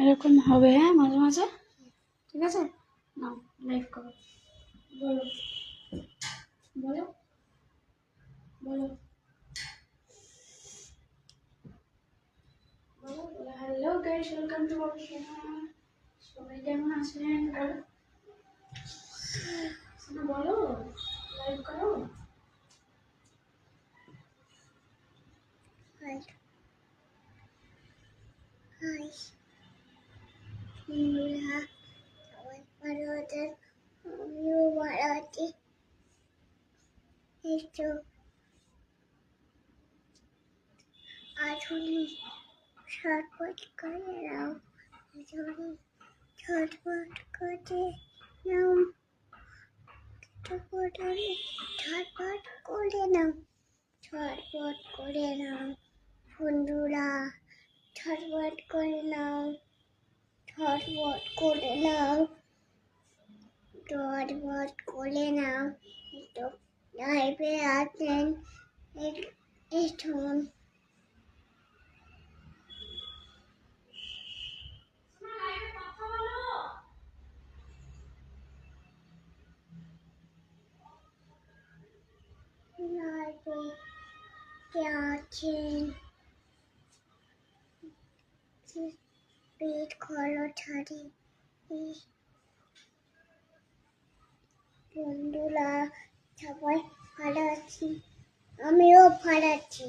এরকম হবে হ্যাঁ মাঝে মাঝে? ঠিক আছে? নাও লাইভ করো। বলো। বলো। বলো। Hello guys welcome to our channel সবাই কেমন আছেন? বলো শোনো, বলো লাইভ করো। Hi. Hi. বন্ধুরা সবাই ভালো আছেন আমিও ভালো আছি এই তো আসুন করে নাও আসুন ছটফট করে নাও ছটফট করে নাও ছটফট করে নাও বন্ধুরা ছটফট করে নাও ছটফট করে নাও ছটফট করে নাও তো লাইভে আছেন এখন লাইভে আছেন পেট খোলো ছাড়ি বন্ধুরা সবাই ভালো আছি আমিও ভালো আছি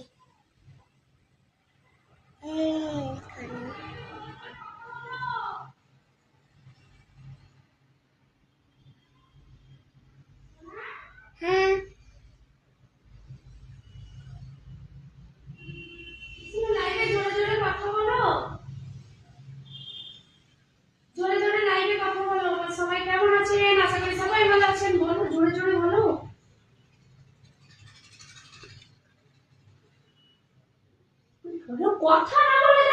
আছেন? আশা করি সবাই ভালো আছেন। বলো জোরে জোরে বলো কথা না বলে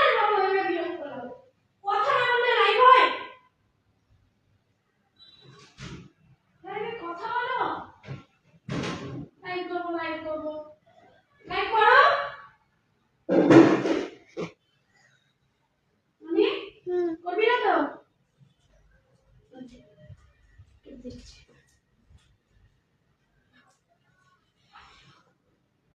কথা না বলে লাইভ হয় হ্যাঁ, কথা করবি না?